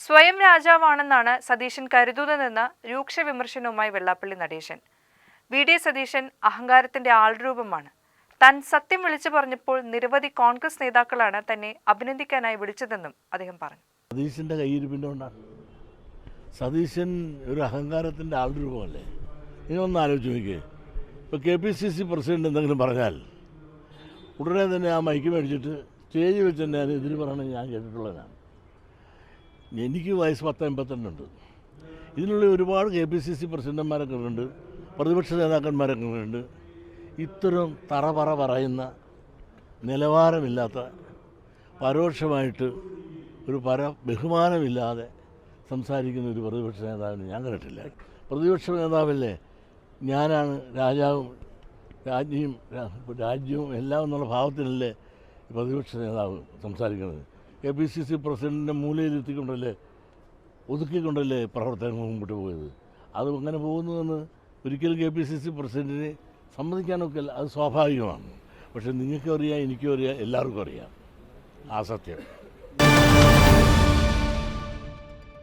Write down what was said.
സ്വയം രാജാവാണെന്നാണ് സതീശൻ കരുതുന്നതെന്ന് രൂക്ഷ വിമർശനവുമായി വെള്ളാപ്പള്ളി നടേശൻ. വി. ഡി. സതീശൻ അഹങ്കാരത്തിന്റെ ആൾരൂപമാണ്. താൻ സത്യം വിളിച്ചു പറഞ്ഞപ്പോൾ നിരവധി കോൺഗ്രസ് നേതാക്കളാണ് തന്നെ അഭിനന്ദിക്കാനായി വിളിച്ചതെന്നും അദ്ദേഹം പറഞ്ഞു. സതീശന്റെ കൊണ്ടാണ് സതീശൻ ഒരു അഹങ്കാരത്തിന്റെ ആൾരൂപമല്ലേ? നിങ്ങൾ ഒന്ന് ആലോചിച്ച് നോക്കിയേ. ഇപ്പോൾ K P C C president എന്തെങ്കിലും പറഞ്ഞാൽ ഉടനെ തന്നെ ആ മൈക്ക് മേടിച്ചിട്ട് സ്റ്റേജ് വെച്ച് തന്നെ അത് എതിര് പറയണമെന്ന് ഞാൻ കേട്ടിട്ടുള്ളതാണ് എനിക്ക് വയസ്സ് പത്ത് എൺപത്തിരണ്ടുണ്ട് ഇതിനുള്ള ഒരുപാട് കെ പി സി സി പ്രസിഡന്റുമാരൊക്കെ ഉണ്ട് പ്രതിപക്ഷ നേതാക്കന്മാരൊക്കെ ഉണ്ട് ഇത്തരം തറപറ പറയുന്ന നിലവാരമില്ലാത്ത പരോക്ഷമായിട്ട് ഒരു പര ബഹുമാനമില്ലാതെ സംസാരിക്കുന്ന ഒരു പ്രതിപക്ഷ നേതാവിനെ ഞാൻ കണ്ടിട്ടില്ല. പ്രതിപക്ഷ നേതാവല്ലേ? ഞാനാണ് രാജാവും രാജ്ഞിയും രാജ്യവും എല്ലാം എന്നുള്ള ഭാവത്തിലല്ലേ ഈ പ്രതിപക്ഷ നേതാവ് സംസാരിക്കുന്നത്. കെ പി സി സി പ്രസിഡന്റിന്റെ മൂലയിലെത്തിക്കൊണ്ടല്ലേ ഒതുക്കിക്കൊണ്ടല്ലേ പ്രവർത്തനങ്ങൾ മുമ്പോട്ട് പോയത്? അത് അങ്ങനെ പോകുന്നുവെന്ന് ഒരിക്കലും കെ പി സി സി പ്രസിഡന്റിനെ സമ്മതിക്കാനൊക്കെ അത് സ്വാഭാവികമാണ്. പക്ഷേ നിങ്ങൾക്കും അറിയാം എനിക്കും അറിയാം എല്ലാവർക്കും അറിയാം. ആ സത്യം.